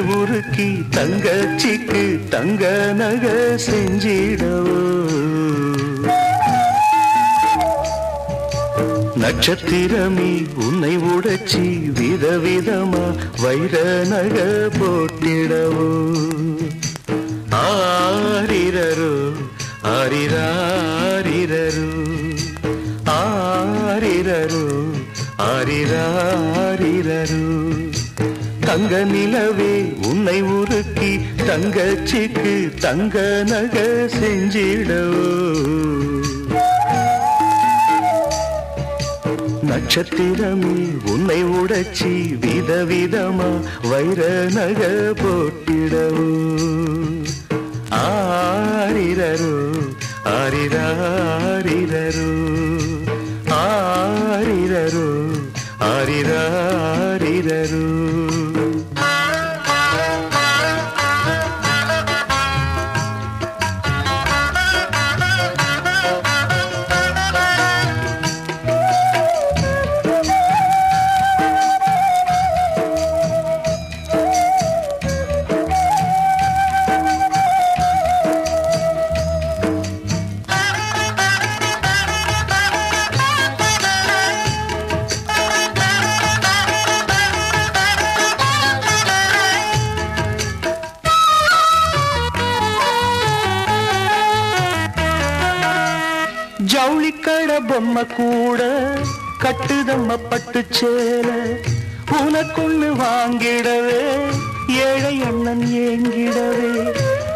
உருக்கி தங்கச்சிக்கு தங்க நக செஞ்சிடவோ? நட்சத்திரமே உன்னை உடைச்சி விதவிதமா வைர நக போட்டிடவோ? ஆரிரரோ ஆரிராரிரரு ஆரிரரு ஆரிராரிரரு. தங்க நிலவே உன்னை உருக்கி தங்கச்சிக்கு தங்க நக செஞ்சிடவோ. நட்சத்திரமே உன்னை உடைச்சி விதவிதமா வைர நக போட்டிடவோ. ஆரிரரோ ஆரிராரிரரு ஆரிரரோ ஆரிரா ஜவுளிக்கட பொம்மை கூட கட்டுதம்ம பட்டு சேல உனக்குன்னு வாங்கிடவே ஏழை அண்ணன் ஏங்கிடவே.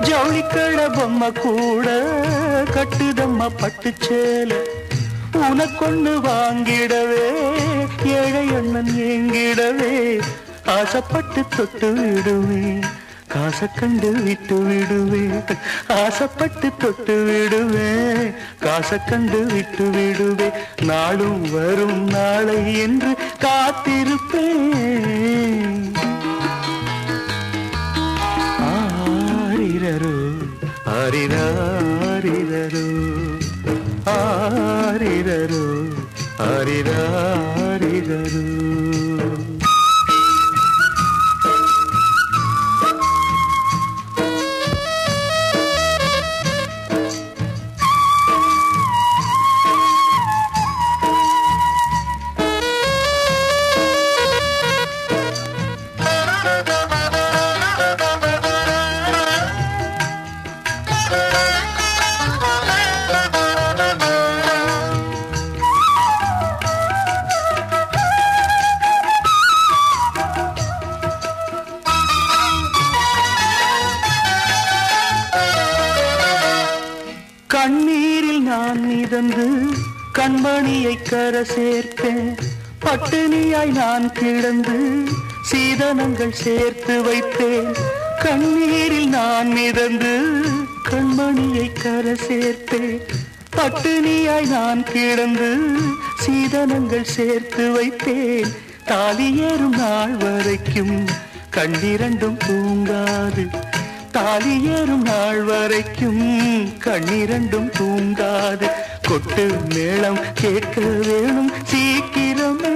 ஜவுளிக்கட பொம்மை கூட கட்டுதம்ம பட்டு சேல உனக்கொன்னு வாங்கிடவே ஏழை அண்ணன் ஏங்கிடவே. ஆசைப்பட்டு தொட்டு விடுவேன். காசை கண்டு விட்டு விடுவேன். ஆசைப்பட்டு தொட்டு விடுவேன். காசை கண்டு விட்டு விடுவேன். நாளும் வரும் நாளை என்று காத்திருப்பேன். ஆரிரரு ஆரிராரிரரு ஆரிரரு ஆரிராரிரரு. கண்ணீரில் நான் மிதந்து கண்மணியை கர சேர்ப்பேன் பட்டினியாய் நான் கிடந்து சீதனங்கள் சேர்த்து வைத்தேன். கண்ணீரில் நான் மிதந்து கண்மணியை கர சேர்த்தேன். பட்டினியாய் நான் கிடந்து சீதனங்கள் சேர்த்து வைத்தேன். தாலி ஏறும் நாள் வரைக்கும் கண்ணிரண்டும் தூங்காது தாலி ஏறும் நாள் வரைக்கும் கண்ணிரண்டும் தூங்காது. கொட்டு மேளம் கேட்க வேணும் சீக்கிரமே.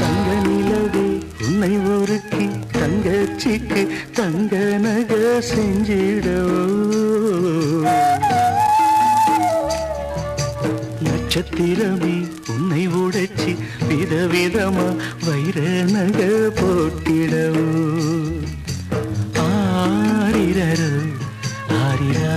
தங்க நிலவே உன்னை ஒருக்கி தங்கச்சிக்கு தங்க நக செஞ்சிடவோ நட்சத்திரமே உன்னை உடைச்சி விதவிதமா வைர நக போட்டிடவோ ஆரிரரு ஆரிரா.